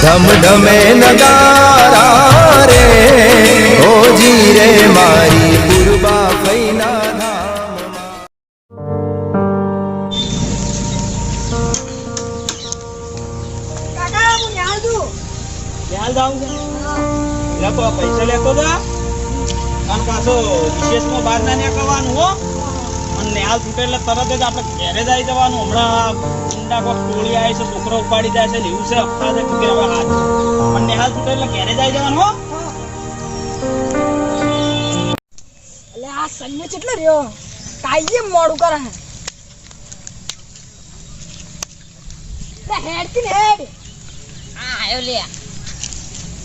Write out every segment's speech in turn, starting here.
ધમ ધમે નગારા રે ઓજી રે મારી પૂર્વા ફૈના પૈસા લેતો જા અને પાછો વિશેષમાં બહાર ના નીકળવાનું હો અને નેહાલ છૂટે એટલે તરત જ આપણે ઘેરે જ આવી જવાનું હમણાં ઊંડા કોક ટોળી આવી છે છોકરો ઉપાડી જાય છે ને એવું છે અફવા છે કે હવે હાથ. પણ નેહાલ છૂટે એટલે ઘેરે જ આવી એટલે આ સૈન્ય કેટલો રહ્યો? કાંઈ મોડું કરે હે હેડથી હેડ. હા આયો લે.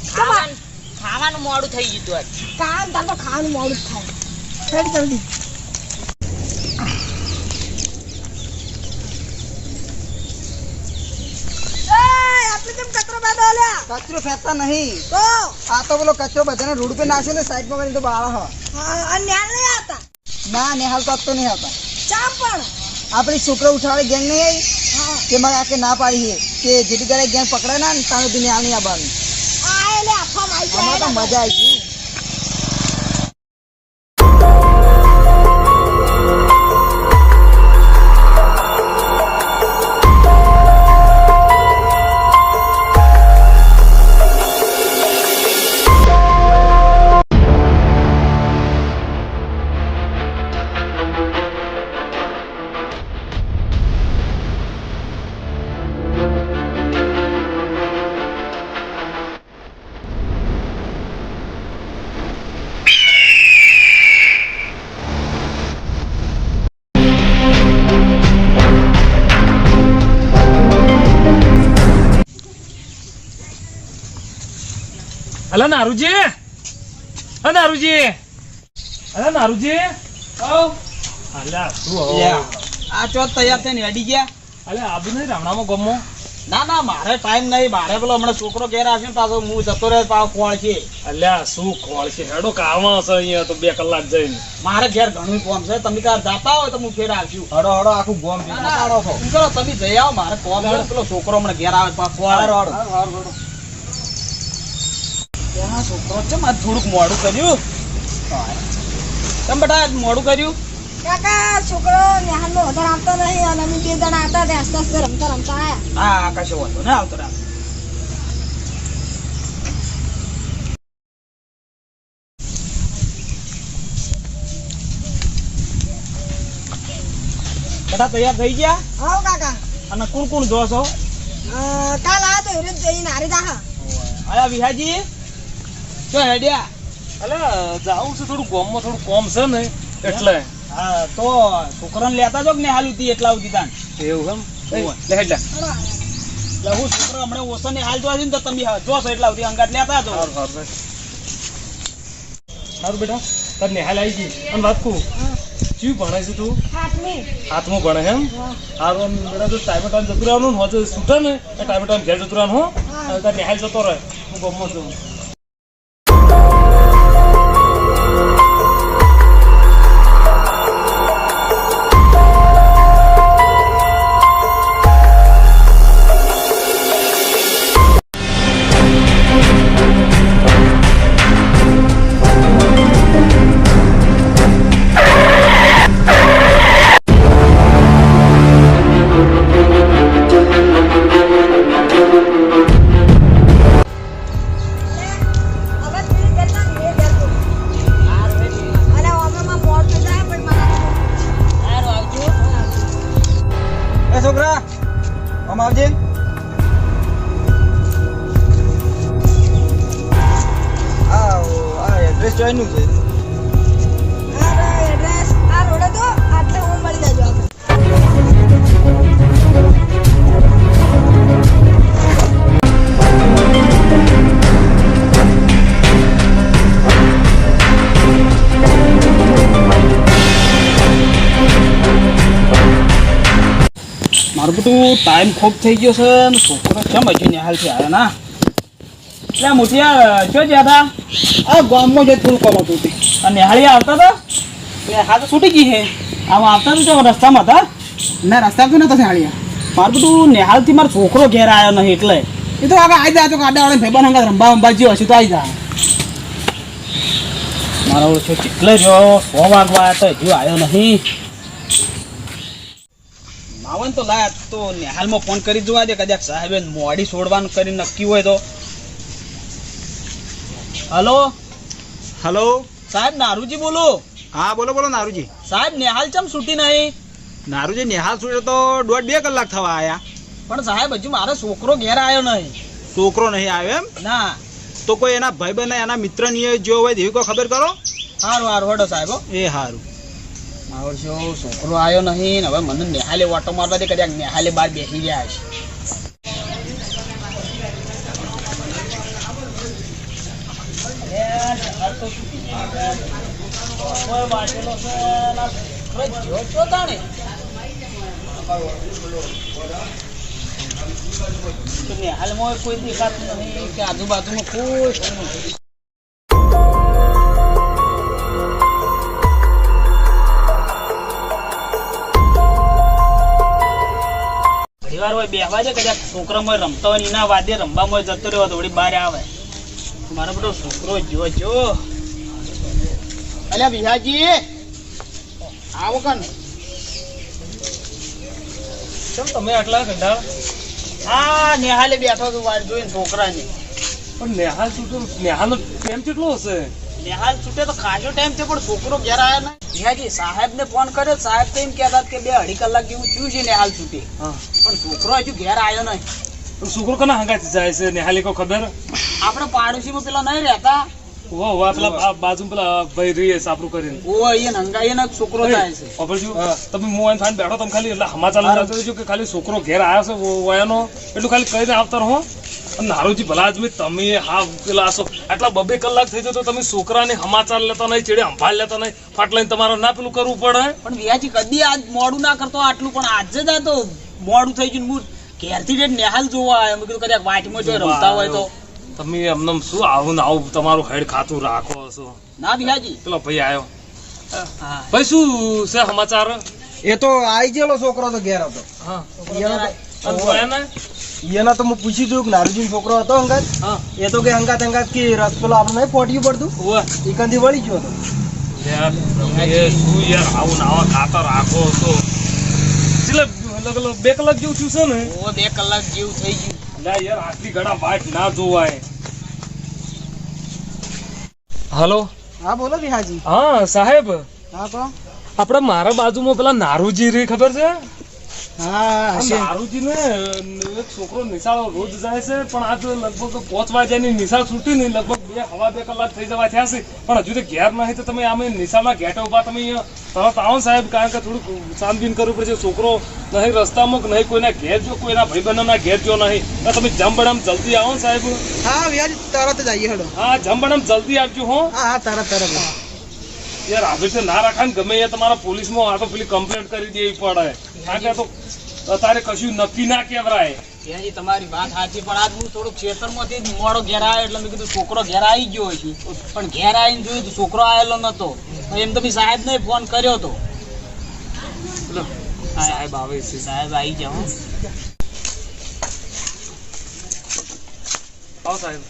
ખાવાનું ખાવાનું મોડું થઈ ગયું તું કામ તાર તો ખાવાનું મોડું થાય. હેડ જલ્દી એય, આપણે કેમ કચરો કચરો ફેંકતા નહીં. તો? આ તો પેલો કચરો બધાને રોડ પર નાખ્યો ને સાઈડમાં કરીને તો બાળા હ. ન્યાલ નહીં આવતા? ના નિહાલ તો તો નહીં આવતા. ચામ પણ. આપણી છોકરો ઉઠાડે ગેંગ નહીં આવી? કે મારે આકે ના પાડી છે? કે જેથી કરે ગેંગ પકડે ના તાણે તું નિહાલ નહીં આવવાનું. મજા આવી ગઈ. અલા નારુજી. અ નારુજી. અલા નારુજી. હઉ. અલા શું લે. આ ચોથ તૈયાર થઈને અડી ગયા. અલે આબુ નહીં રામણામાં ગમો. ના ના મારે ટાઈમ નહીં. મારે પેલો હમણાં છોકરો ઘેર આવશે ને પાછો હું જતો રહે પાછો કોણ છે? અલ્યા શું ખોળ છે? હેડો કામ હશે અહીંયા તો બે કલાક જઈને. મારે ઘેર ઘણું કોમ છે. તમે તાર જાતા હોય તો હું ફેર આવશું હડો હડો આખું ગોમ કરો તમે જઈ આવો મારે કોમ પેલો છોકરો હમણાં ઘેર આવે પાછો કોણ ત્યાં છોકરો છે મારે થોડુંક મોડું કર્યું? કેમ બેટા આજ મોડું કર્યું? કાકા છોકરો ન્યાલમાં વધારે આવતો નહીં અને અમે બે જણા હતા તે આસ્તે આસ્તે રમતા રમતા આયા. હા કશો વાંધો ને આવતો રામ. બેટા તૈયાર થઈ ગયા? આવો કાકા. અને કોણ કોણ જો છો અ, કાલ આ તો હિરજ જઈને હારી અરે વિહાજી? શું હેડ્યા અલે જાઉં છું થોડું ગોમમાં થોડું કોમ છે ને એટલે. હા તો છોકરાને લેતા જો ને હાલ ઉતી એટલા ઉતી તાન? એવું એમ? લે હેડ લે હું છોકરો હમણાં ઓછો હાલ જોવા જઈને તો તમે જોશો એટલા ઉતી અંગાત લેતા જો સારું બેટા તાર નેહાલ આવી ગઈ. અને વાત કહું ચીવ ભણે છે તું? હાથમી હાથમાં ભણે એમ? હારું બેટા તો ટાઈમે ટાઈમ જતું રહેવાનું ને હોજે છૂટે ને એ ટાઈમે ટાઈમ ઘેર જતું રહેવાનું હો. તાર નિહાલ જતો રહે. હું ગમમાં છું આવજે આ એડ્રેસ જોઈનું છે મારું બધું ટાઈમ ખૂબ થઈ ગયો છે ને છોકરો કેમ હજુ નિહાલ છે આવ્યા ના. એટલે મોટિયા જો જ્યાં હતા? આ ગામમાં જે થોડું કામ હતું. અને નિહાળી આવતા હતા? હા તો છૂટી ગઈ છે. આમાં આવતા તો રસ્તામાં હતા? ના, રસ્તા તો નતા નિહાળ્યા. મારું બધું નિહાળથી મારો છોકરો ઘેર આવ્યો નહીં એટલે. એ તો આગળ આવી જાય તો કાડા વાળા ભાઈબંધ હંગાત રંબા રંબા જેવો હશે તો આવી જાય મારો ઓછો કેટલે જો સો વાગવા આવ્યો તો હજુ આવ્યો નહીં. માવન તો લાયા તો નિહાલમાં ફોન કરી જોવા દે કદાચ સાહેબે મોડી છોડવાનું કરી નક્કી હોય તો. હલો? હલો? સાહેબ નારુજી બોલો. હા બોલો બોલો નારુજી. સાહેબ નિહાલ ચમ છૂટી નહીં? નારુજી નિહાલ સુડે તો દોઢ બે કલાક થવા આયા. પણ સાહેબ હજુ મારો છોકરો ઘેર આવ્યો નહીં. છોકરો નહીં આવ્યો એમ? ના. તો કોઈ એના ભાઈ બહેન એના મિત્રની જો હોય એવી કોઈ ખબર કરો? સારું સારું હડો સાહેબ હો. એ સારું મારો છોકરો આવ્યો નહીં હવે મને નિહાલે વાટો મારવા દે કદાચ નેહાલે બહાર બેસી ગયા છે હાલમાં કોઈ દેખાતું નહીં, કે આજુબાજુમાં કોઈ નથી. હોય, બેહવા છે કદાચ છોકરામાં રમતો હોય એના વાદે રમવામાં જતો રહ્યો તો વળી બહાર આવે. મારો બધો છોકરો જો જો. અલ્યા બિહાજી આવો કન. ચમ તમે આટલા ઘંટા હા, નેહાલે બેઠો તો વાર જોઈને છોકરાને. પણ નેહાલ નેહાલનો ટાઈમ કેટલો હશે? નિહાલ છૂટે તો ખાસો ટાઈમ છે પણ છોકરો ઘેર આવ્યો ને બિહાજી સાહેબને ફોન કર્યો સાહેબ તો એમ કહેતા કે બે અઢી કલાક જેવું થયું છે નિહાલ છૂટે. પણ છોકરો હજુ ઘેર આવ્યો નહીં. છોકરો કના હંગાથી જાય છે? નેહાલી કો ખબર? આપણે પાડોશીમાં પેલા નહીં રહેતા. ઓ વા પેલા બાજુ પેલા ભાઈ રહીએ સાપરું કરીને. ઓ અહીંયા નંગાઈને છોકરો જાય છે. ખબર છું તમે મોબાઈલ ફાઈન બેઠો તમે ખાલી એટલે સમાચાર લગાવતા કે ખાલી છોકરો ઘેર આવ્યો છે વયાનો? એટલું ખાલી કહીને આવતા રહો. નારોજી ભલા આદમી તમે હા ઉકેલા છો. આટલા બબે કલાક થઈ જતો તમે છોકરાને સમાચાર લેતા નહીં ચેડે સંભાળ લેતા નહીં. ફાટ લઈને તમારે ના પેલું કરવું પડે? પણ વિયાજી કદી આજ મોડું ના કરતો આટલું પણ આજે જ આ તો મોડું થઈ ગયું હું ઘેરથી જે નેહાલ જોવા આવ્યો. મેં કીધું કદાચ વાટમાં જો રમતા હોય તો. તમે એમને શું આવું ને આવું તમારું હેડ ખાતું રાખો છો? ના વિયાજી. પેલો ભાઈ આવ્યો ભાઈ શું છે સમાચાર? એ તો આવી ગયેલો છોકરો તો ઘેર હતો. હા. ઈયાનો અને જોયા ને? તો હું પૂછી જોઉં કે નારુજી છોકરો હતો હંગાત એ તો કે હંગાત હંગાત કે રસ પેલો આપણે નહીં પોટ્યું પડતું. ઈકનથી વળી ગયો હતો. બે કલાક જેવું થયું છે ને? બે કલાક જેવું થઈ ગયું. ના યાર આટલી ઘણા વાટ ના જોવાય. હલો? હા બોલો વિહાજી. હા સાહેબ. હા આપણે મારા બાજુમાં પેલા નારુજી રે ખબર છે? એક છોકરો નિશાળ રોજ જાય છે પણ આજ લગભગ પાંચ વાગ્યાની નિશાળ છૂટી લગભગ બે હવા બે કલાક થઈ જવા થયા છે. પણ હજુ તો ઘેર નહીં તો તમે આમે નિશાળના ઘેટે ઊભા તમે તરત આવો સાહેબ કારણ કે થોડુંક છાનબીન કરવું પડશે છોકરો નહીં રસ્તામાં કે નહીં કોઈના ઘેર જો કોઈના ભાઈબંધોના ઘેર જો નહીં. તો તમે જમબડામ જલ્દી આવો સાહેબ. હા વિહાજી તરત જ આવીએ હેડો. હા જમબડામ જલ્દી આવજો હો. હા તરત તરત. યાર છે ના રાખા ને ગમે એ તમારા પોલીસમાં આ તો પેલી કમ્પ્લેન્ટ કરી દેવી પડે કારણ કે તો અત્યારે કશું નક્કી ના કેવરાય વિયાજી તમારી વાત સાચી પણ આજ હું થોડુંક ખેતરમાંથી જ મોડો ઘેર આવ્યો એટલે મેં કીધું છોકરો ઘેર આવી ગયો છે. પણ ઘેર આવીને જોયું તો છોકરો આવેલો નતો. એમ તો મેં સાહેબને ફોન કર્યો હતો સાહેબ આવે છે સાહેબ આવી જાઓ. આવો સાહેબ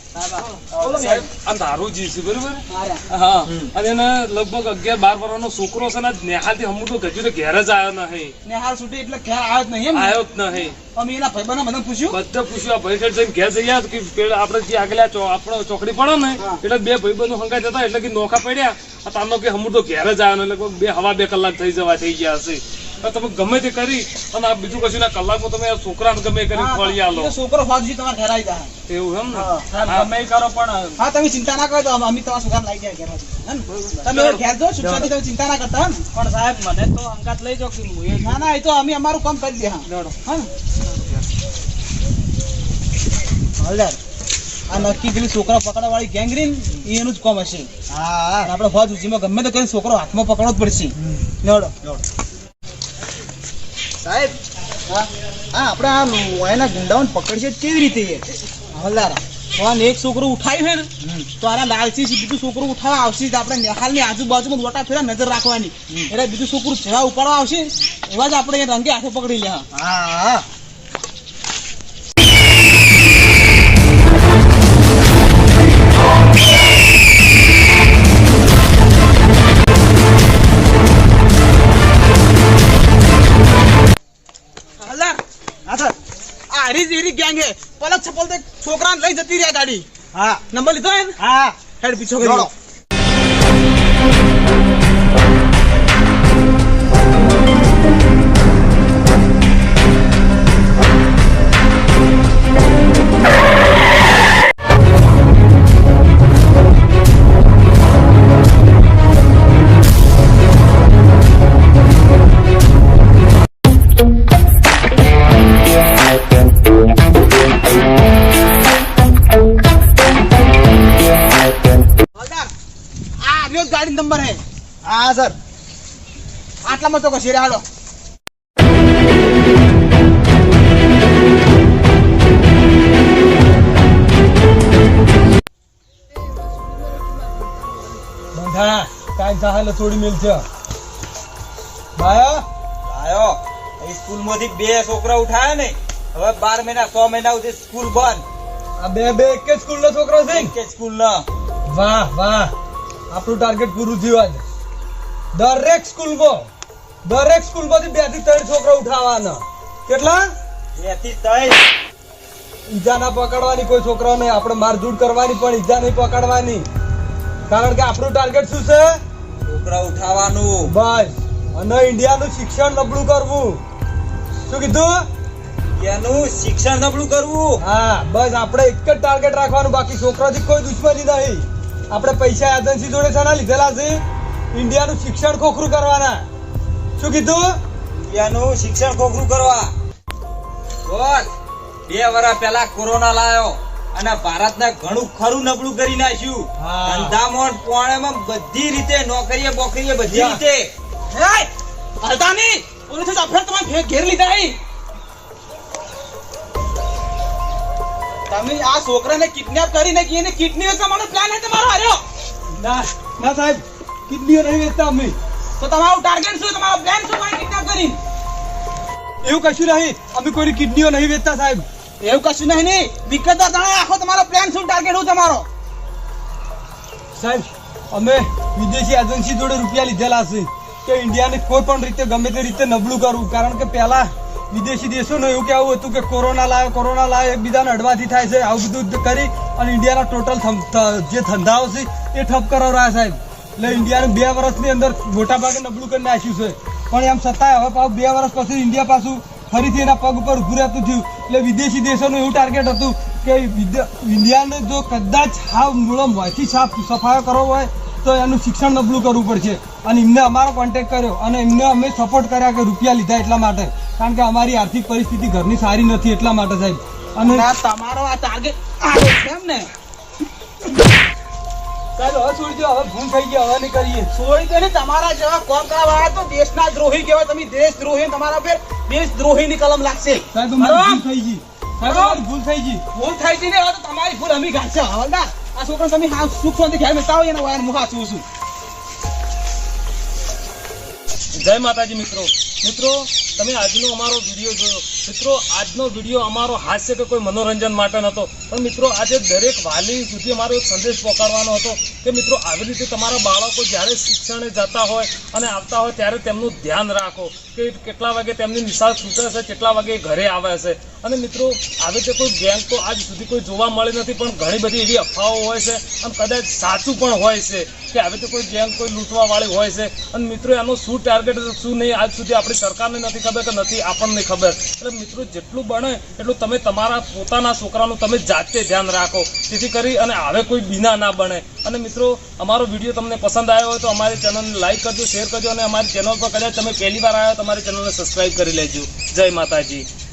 સાહેબ આ નારુજી છે બરોબર? હા અને એને લગભગ અગિયાર બાર વર્ષનો છોકરો છે ને નેહાલથી હમું તો ગજુ તો ઘેર જ આવ્યો નહીં ને છૂટી એટલે ખ્યાલ આવ્યો જ નહીં આવ્યો જ નહીં અમે એના ભાઈબંધને બધાને પૂછ્યું? બધા પૂછ્યું આ ભાઈ સાઈડ જઈને ઘેર જઈ આવ્યા કે આપણે જે આગલા આપણો ચોકડી પડે ને એટલે બે ભાઈબંધો હંગાઈ જતા એટલે કે નોખા પડ્યા. આ તારનો કે હમું તો ઘેર જ આવ્યો ને લગભગ બે હવા બે કલાક થઈ જવા થઈ ગયા હશે. તમે ગમે તે કરી અને આ બીજું કશું ના કલાકમાં તમે આ છોકરાને ગમે કરી ફળી આલો. છોકરો ફાગજી તમારે ઘેર આવી જાય એવું એમ ને? ગમે કરો પણ હા તમે ચિંતા ના કરો તો અમે તમારા છોકરાને લઈ જાય ઘેરમાંથી. તમે ઘેર જો છૂટવાથી તમે ચિંતા ના કરતા પણ સાહેબ મને તો અંકાત લઈ જાઓ કે ના ના એ તો અમે અમારું કામ કરી દે હા. હા? હલદાર આ નક્કી પેલી છોકરા પકડવા વાળી ગેંગરીન એનું જ કામ હશે. હા. આપણે હોજ ઉજીમાં ગમે તો કરીને છોકરો હાથમાં પકડવો જ પડશે. લેવડો સાહેબ હા હા આપણે આ એના ગુંડાઓને પકડશે કેવી રીતે એ? હલદાર ફોન એક છોકરો ઉઠાવ્યું છે ને તો આના લાલચી છે બીજું છોકરું ઉઠાવવા આવશે આપણે નેહાલની આજુબાજુમાં વટા ફેરા નજર રાખવાની. એટલે બીજું છોકરું જેવા ઉપાડવા આવશે એવા જ આપણે રંગે હાથે પકડી લે હા હા. છપલ તે છોકરાને લઈ જતી રહ્યા ગાડી. હા. નંબર લીધો હે હા. હેડ પીછો કરી હા સર. આટલામાં તો કશી હાલો બંધા કાઈ સાહેલ થોડી મિલ છે. બાયો આયો એ સ્કૂલમાંથી બે છોકરા ઉઠાયા ને હવે બાર મહિના છ મહિના સુધી સ્કૂલ બંધ. આ બે બે એક જ સ્કૂલ નો છોકરો છે? એક જ સ્કૂલ ના વાહ વાહ. આપણું ટાર્ગેટ પૂરું થયું આજે. દરેક સ્કૂલમાં દરેક સ્કૂલમાંથી બેથી ત્રણ છોકરા ઉઠાવવાના કેટલા? બેથી ત્રણ. ઈજા ના પકડવાની કોઈ છોકરા નહીં આપણે મારઝૂડ કરવાની પણ ઈજા નહીં પકડવાની. કારણ કે આપણું ટાર્ગેટ શું છે? છોકરા ઉઠાવવાનું બસ. અને ઇન્ડિયાનું શિક્ષણ નબળું કરવું. શું કીધું? એનું શિક્ષણ નબળું કરવું. હા બસ આપણે એક જ ટાર્ગેટ રાખવાનું બાકી છોકરાથી કોઈ દુશ્મની નહીં. આપણે પૈસા એજન્સી જોડે છે ના લીધેલા છે. ઇન્ડિયાનું શિક્ષણ ખોખરું કરવાના. શું કીધું? ઇન્ડિયાનું શિક્ષણ ખોખરું કરવા. બસ બે વર્ષ પહેલા કોરોના લાયો અને ભારતને ઘણું ખરું નબળું કરી નાખ્યું. ધંધામાં પોણેમાં બધી રીતે નોકરીએ બોકરીએ બધી રીતે. હે હાલતા નહીં પોલીસે તો અફેર તમારે ઘેર- લીધા હે. તમે આ છોકરાને કિડનેપ કરીને એને કિડની મારો પ્લાન હે તમારો? આર્યો ના ના સાહેબ. કિડનીઓ નહીં વેચતા અમે. તો તમારું ટાર્ગેટ શું? તમારો પ્લાન શું? કોઈ કિડનેપ કરી. એવું કશું નહીં. અમે કોઈની કિડનીઓ નહીં વેચતા સાહેબ. એવું કશું નહીં નહીં. વિગતવાર જણાવો આખો તમારો પ્લાન શું? ટાર્ગેટ શું તમારો? સાહેબ અમે વિદેશી એજન્સી જોડે રૂપિયા લીધેલા છે કે ઇન્ડિયાને કોઈ પણ રીતે ગમે તે રીતે નબળું કરવું. કારણ કે પહેલા વિદેશી દેશોનું એવું કેવું હતું કે કોરોના લાયો કોરોના લાવે એકબીજાને અડવાથી થાય છે. આવું બધું કરી અને ઇન્ડિયાના ટોટલ જે ધંધાઓ છે એ ઠપ રહ્યા સાહેબ. એટલે ઇન્ડિયાને બે વર્ષની અંદર મોટા ભાગે નબળું કરી નાખ્યું છે. પણ એમ છતાંય હવે પાછું બે વર્ષ પછી ઇન્ડિયા પાછું ફરીથી એના પગ ઉપર ઉભું રહેતું થયું. એટલે વિદેશી દેશોનું એવું ટાર્ગેટ હતું કે ઇન્ડિયાને જો કદાચ હાવ મૂળમ હોયથી સાફ સફાયો કરવો હોય, તો એનું શિક્ષણ નબળું કરવું પડશે. અને એમને અમારો કોન્ટેક્ટ કર્યો. અને એમને અમે સપોર્ટ કર્યા કે રૂપિયા લીધા એટલા માટે. કારણ કે અમારી આર્થિક પરિસ્થિતિ ઘરની સારી નથી એટલા માટે સાહેબ. અને તમારો આ ટાર્ગેટ એમ ને સાહેબ હવે હવે ભૂલ થઈ ગઈ હવે નહીં છોડી દે ને તમારા જેવા કોમ કરવા તો દેશના દ્રોહી કહેવાય. તમે દેશ તમારા પર દેશની કલમ લાગશે. સાહેબ ભૂલ થઈ ગઈ. સાહેબ ભૂલ થઈ ગઈ. ભૂલ થઈ ગઈ ને હવે તો તમારી ભૂલ અમી ગાશે હવલદાર આ છોકરા તમે હા સુખ શાંતિ ઘેર બેસતા હોય ને વાયર મુખા છું છું. જય માતાજી મિત્રો. મિત્રો, તમે આજનો અમારો વીડિયો જોયો. મિત્રો, આજનો વીડિયો અમારો હાસ્ય કે કોઈ મનોરંજન માટે નહોતો. પણ મિત્રો, આજે દરેક વાલી સુધી અમારો સંદેશ પહોંચાડવાનો હતો કે મિત્રો, આવી રીતે તમારા બાળકો જ્યારે શિક્ષણે જતા હોય અને આવતા હોય ત્યારે તેમનું ધ્યાન રાખો કે કેટલા વાગે તેમની નિશાળ છૂટે છે કેટલા વાગે ઘરે આવે છે અને મિત્રો, આવી રીતે કોઈ ગેંગ તો આજ સુધી કોઈ જોવા મળી નથી, પણ ઘણી બધી એવી અફવાઓ હોય છે અને કદાચ સાચું પણ હોય છે કે આવી રીતે કોઈ ગેંગ કોઈ લૂંટવાવાળી હોય છે. અને મિત્રો, એનો શું ટાર્ગેટ, શું નહીં, આજ સુધી આપણી સરકારને નથી ખબર કે નથી આપણને ખબર? એટલે મિત્રો, જેટલું બને એટલું તમે તમારા પોતાના છોકરાનું તમે જાતે ધ્યાન રાખો. જેથી કરી અને હવે કોઈ બીના ના બને. અને મિત્રો, અમારો વીડિયો તમને પસંદ આવ્યો હોય તો અમારી ચેનલને લાઈક કરજો, શેર કરજો અને અમારી ચેનલ પર કદાચ તમે પહેલી વાર આવ્યા તમારી ચેનલને સબસ્ક્રાઈબ કરી લેજો. જય માતાજી.